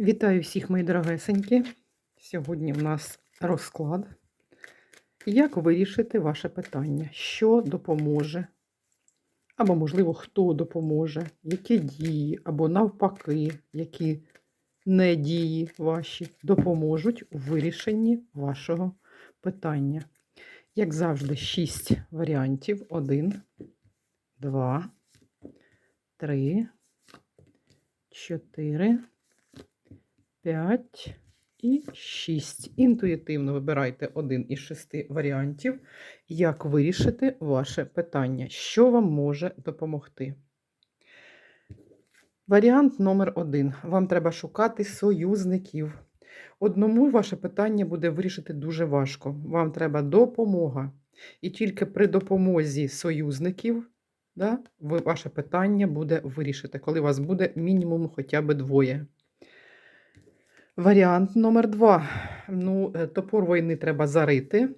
Вітаю всіх, мої дорогесенькі. Сьогодні в нас розклад. Як вирішити ваше питання? Що допоможе? Або, можливо, хто допоможе, які дії, або навпаки, які не дії ваші допоможуть у вирішенні вашого питання. Як завжди, шість варіантів: один, два, три, чотири. 5 і 6. Інтуїтивно вибирайте один із шести варіантів, як вирішити ваше питання, що вам може допомогти. Варіант номер один. Вам треба шукати союзників. Одному ваше питання буде вирішити дуже важко. Вам треба допомога. І тільки при допомозі союзників да, ваше питання буде вирішити, коли вас буде мінімум хоча б двоє. Варіант номер два. Ну, е, топор війни треба зарити.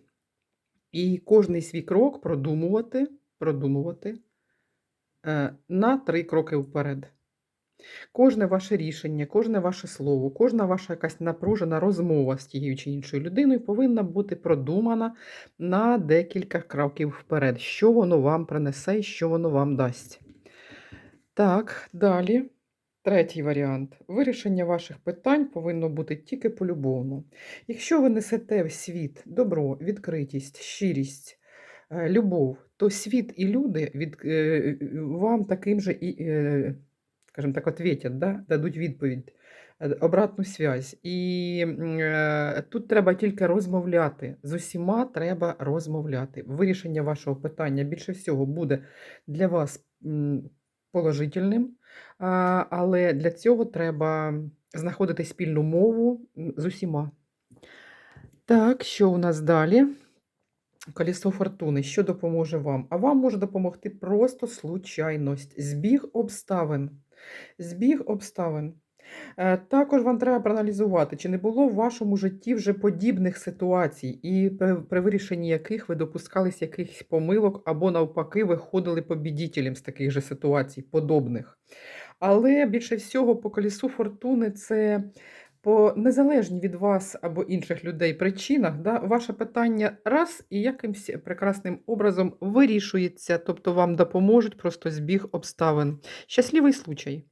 І кожний свій крок продумувати, продумувати е, на три кроки вперед. Кожне ваше рішення, кожне ваше слово, кожна ваша якась напружена розмова з тією чи іншою людиною повинна бути продумана на декілька кроків вперед. Що воно вам принесе і що воно вам дасть. Так, далі. Третій варіант. Вирішення ваших питань повинно бути тільки полюбовно. Якщо ви несете в світ добро, відкритість, щирість, е, любов, то світ і люди від, е, вам таким же, і, е, скажімо так, ответять, да? дадуть відповідь, обратну связь. І тут треба тільки розмовляти. З усіма треба розмовляти. Вирішення вашого питання більше всього буде для вас положительним. Але для цього треба знаходити спільну мову з усіма. Так, що у нас далі? Колісо фортуни, що допоможе вам? А вам може допомогти просто случайність, збіг обставин. Збіг обставин. Е, Також вам треба проаналізувати, чи не було в вашому житті вже подібних ситуацій, і при, вирішенні яких ви допускались якихось помилок, або навпаки, виходили побідітелем з таких же ситуацій, подобних. Але більше всього по колісу фортуни це по незалежні від вас або інших людей причинах, да, ваше питання раз і якимсь прекрасним образом вирішується, тобто вам допоможуть просто збіг обставин. Щасливий случай.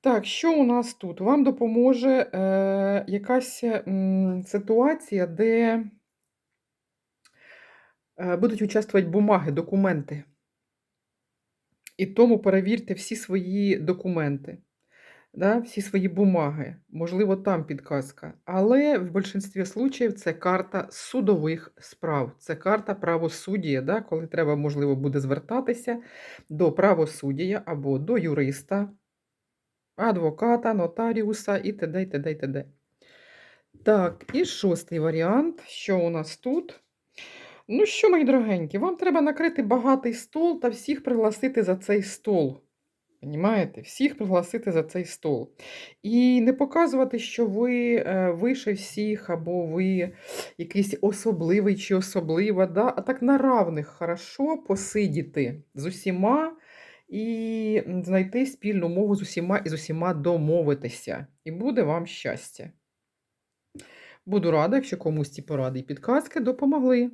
Так, що у нас тут? Вам допоможе е, якась м, ситуація, де е, будуть участвувати бумаги, документи. І тому перевірте всі свої документи, да, всі свої бумаги. Можливо, там підказка. Але в більшості случаїв це карта судових справ, це карта правосуддя, да, коли треба, можливо, буде звертатися до правосуддя або до юриста, адвоката, нотаріуса і т.д. і т.д. і т.д. Так, і шостий варіант. Що у нас тут? Ну що, мої дорогенькі, вам треба накрити багатий стол та всіх пригласити за цей стол. Понімаєте? Всіх пригласити за цей стол. І не показувати, що ви е, вище всіх, або ви якийсь особливий чи особлива, да? а так на равних хорошо посидіти з усіма і знайти спільну мову з усіма і з усіма домовитися. І буде вам щастя. Буду рада, якщо комусь ці поради і підказки допомогли.